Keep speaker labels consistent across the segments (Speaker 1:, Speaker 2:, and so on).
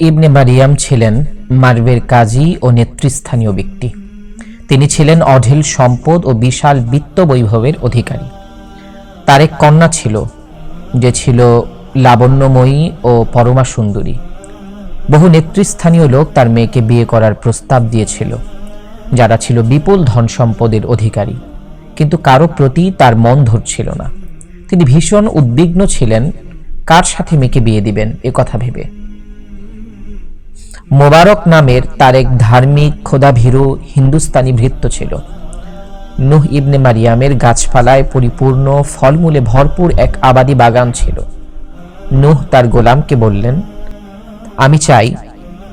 Speaker 1: ইবনে মারিয়াম ছিলেন মার্বের কাজী ও নেতৃস্থানীয় ব্যক্তি। তিনি ছিলেন অঢেল সম্পদ ও বিশাল বিত্ত বৈভবের অধিকারী। তার এক কন্যা ছিল, যে ছিল লাবণ্যময়ী ও পরমা সুন্দরী। বহু নেতৃস্থানীয় লোক তার মেয়েকে বিয়ে করার প্রস্তাব দিয়েছিল, যারা ছিল বিপুল ধন সম্পদের অধিকারী। কিন্তু কারও প্রতি তার মন ধরছিল না। তিনি ভীষণ উদ্বিগ্ন ছিলেন, কার সাথে মেয়েকে বিয়ে দিবেন, এ কথা ভেবে। মোবারক নামের তার এক ধার্মিক খোদাভীরু হিন্দুস্তানি ভৃত্য ছিল। নুহ ইবনে মারিয়ামের গাছপালায় পরিপূর্ণ ফলমূলে ভরপুর এক আবাদি বাগান ছিল। নুহ তার গোলামকে বললেন, আমি চাই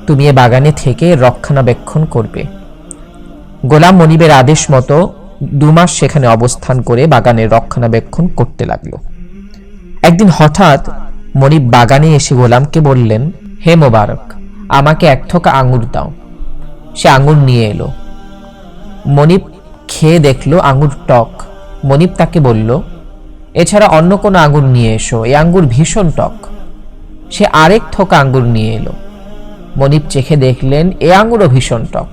Speaker 1: তুমি এ বাগানে থেকে রক্ষণাবেক্ষণ করবে। গোলাম মনিবের আদেশ মতো দুমাস সেখানে অবস্থান করে বাগানের রক্ষণাবেক্ষণ করতে লাগল। একদিন হঠাৎ মনিব বাগানে এসে গোলামকে বললেন, হে মোবারক আমাকে এক থোকা আঙুর দাও। সে আঙুর নিয়ে এলো। মনিব খেয়ে দেখল আঙুর টক। মনিব তাকে বলল, এছাড়া অন্য কোনো আঙুর নিয়ে এসো, এই আঙ্গুর ভীষণ টক সে আরেক থোকা আঙ্গুর নিয়ে এলো। মনিব চেখে দেখলেন, এ আঙুরও ভীষণ টক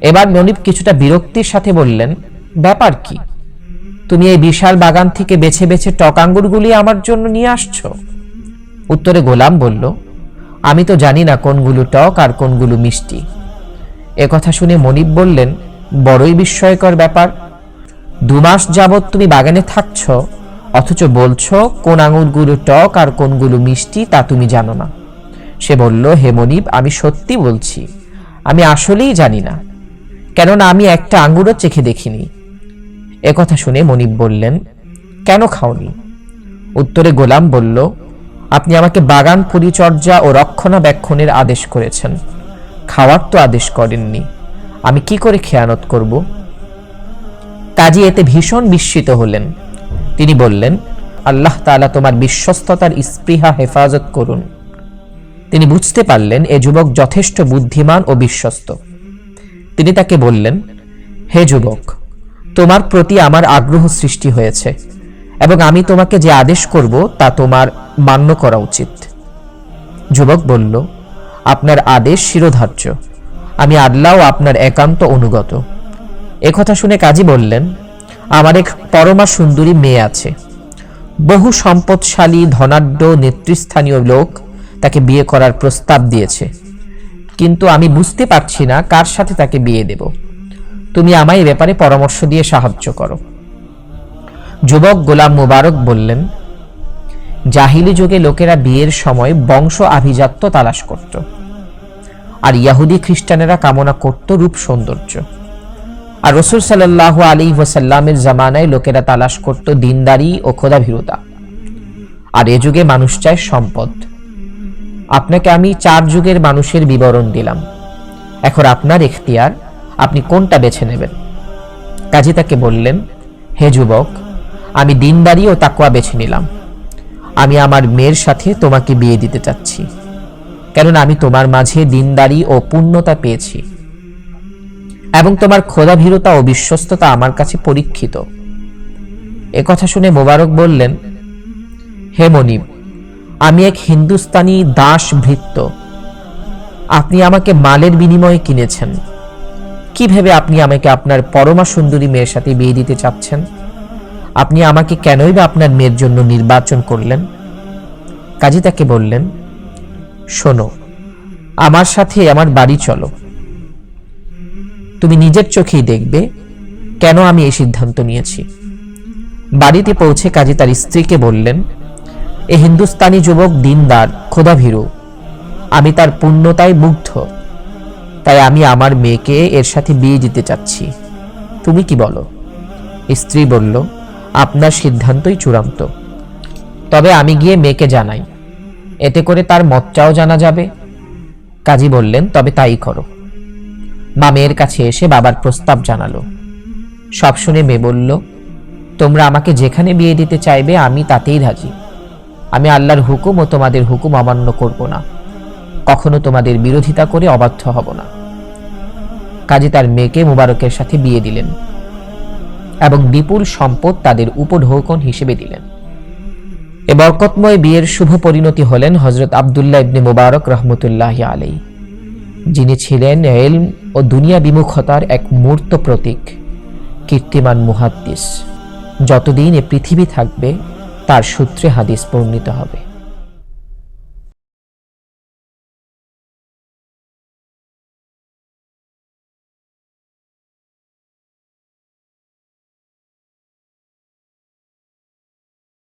Speaker 1: এবার মনিব কিছুটা বিরক্তির সাথে বললেন, ব্যাপার কি? তুমি এই বিশাল বাগান থেকে বেছে বেছে টক আঙ্গুরগুলি আমার জন্য নিয়ে আসছো উত্তরে গোলাম বলল আমি তো জানি না কোনগুলো টক আর কোনগুলো মিষ্টি। কথা শুনে মনিব বললেন, বড়ই বিস্ময়কর ব্যাপার। দু মাস যাবৎ তুমি বাগানে থাকছ, অথচ বলছো কোন আঙুরগুলো টক আর কোনগুলো মিষ্টি তা তুমি জানো না। সে বলল, হে মনিব, আমি সত্যি বলছি, আমি আসলেই জানি না, কেননা আমি একটা আঙুরও চেখে দেখিনি। একথা শুনে মনিব বললেন, কেন খাওনি? উত্তরে গোলাম বলল আপনি আমাকে বাগান পরিচর্যা ও রক্ষণাবেক্ষণের আদেশ করেছেন। খাওয়ার তো আদেশ করেননি। আমি কি করে খেয়ানত করব? কাজী এতে ভীষণ বিস্মিত হলেন। তিনি বললেন, আল্লাহ তাআলা তোমার বিশ্বস্ততার স্পৃহা হেফাজত করুন। তিনি বুঝতে পারলেন এ যুবক যথেষ্ট বুদ্ধিমান ও বিশ্বস্ত। তিনি তাকে বললেন, হে যুবক, তোমার প্রতি আমার আগ্রহ সৃষ্টি হয়েছে। এবং আমি তোমাকে যে আদেশ করব, তা তোমার মান্য করা উচিত। যুবক বলল, আপনার আদেশ শিরোধার্য। আমি আল্লাহ আপনার একান্ত অনুগত। একথা শুনে কাজী বললেন, আমার এক পরমা সুন্দরী মেয়ে আছে। বহু সম্পদশালী, ধনাঢ্য, নেতৃস্থানীয় লোক তাকে বিয়ে করার প্রস্তাব দিয়েছে। কিন্তু আমি বুঝতে পারছি না কার সাথে তাকে বিয়ে দেব। তুমি আমায় ব্যাপারে পরামর্শ দিয়ে সাহায্য করো। যুবক গোলাম মুবারক বললেন, জাহিলি যুগে লোকেরা বিয়ের সময় বংশ আভিজাত্য তালাশ করত। আর ইয়াহুদি খ্রিস্টানেরা কামনা করত রূপ সৌন্দর্য। আর রসুল সাল্লাহ আলী ওসাল্লামের জামানায় লোকেরা তালাশ করত দিনদারি ও খোদাভীরতা আর এ যুগে মানুষ চায় সম্পদ। আপনাকে আমি চার যুগের মানুষের বিবরণ দিলাম। এখন আপনার এখতিয়ার, আপনি কোনটা বেছে নেবেন? কাজী তাকে বললেন, হে যুবক আমি দিনদারি ও তাকুয়া বেছে নিলাম। আমি আমার মেয়ের সাথে তোমাকে বিয়ে দিতে চাচ্ছি। কেননা আমি তোমার মাঝে দিনদারি ও পূর্ণতা পেয়েছি। এবং তোমার খোদাভীরতা ও বিশ্বস্ততা আমার কাছে পরীক্ষিত। কথা শুনে মোবারক বললেন, হে মনিব, আমি এক হিন্দুস্তানি দাস ভৃত্য আপনি আমাকে মালের বিনিময়ে কিনেছেন। কি ভেবে আপনি আমাকে আপনার পরমা সুন্দরী মেয়ের সাথে বিয়ে দিতে চাচ্ছেন? আপনি আমাকে কেনই বা আপনার মেয়ের জন্য নির্বাচন করলেন? কাজী তাকে বললেন, শোনো, আমার সাথে আমার বাড়ি চলো। তুমি নিজের চোখেই দেখবে কেন আমি এই সিদ্ধান্ত নিয়েছি। বাড়িতে পৌঁছে কাজী তার স্ত্রীকে বললেন, এ হিন্দুস্তানি যুবক, দিনদার, খোদাভীরু, আমি তার পূর্ণতায় মুগ্ধ। তাই আমি আমার মেয়েকে এর সাথে বিয়ে দিতে চাচ্ছি। তুমি কি বলো? স্ত্রী বলল আপনার সিদ্ধান্তই চূড়ান্ত। তবে আমি গিয়ে মেয়েকে জানাই। এতে করে তার মতটাও জানা যাবে। কাজী বললেন, তবে তাই করো। মা মেয়ের কাছে এসে বাবার প্রস্তাব জানালো। সব শুনে মেয়ে বলল, তোমরা আমাকে যেখানে বিয়ে দিতে চাইবে, আমি তাতেই রাজি আমি আল্লাহর হুকুম ও তোমাদের হুকুম অমান্য করব না। কখনো তোমাদের বিরোধিতা করে অবাধ্য হব না। কাজী তার মেয়েকে মুবারকের সাথে বিয়ে দিলেন। এবং বিপুল সম্পদ তাদের উপঢৌকন হিসেবে দিলেন। এ বরকতময় বিয়ের শুভ পরিণতি হলেন হজরত আবদুল্লাহ ইবনে মুবারক রহমতুল্লাহ আলী যিনি ছিলেন এলম ও দুনিয়া বিমুখতার এক মূর্ত প্রতীক, কীর্তিমান মুহাদ্দিস। যতদিন এ পৃথিবী থাকবে, তার সূত্রে হাদিস বর্ণিত হবে।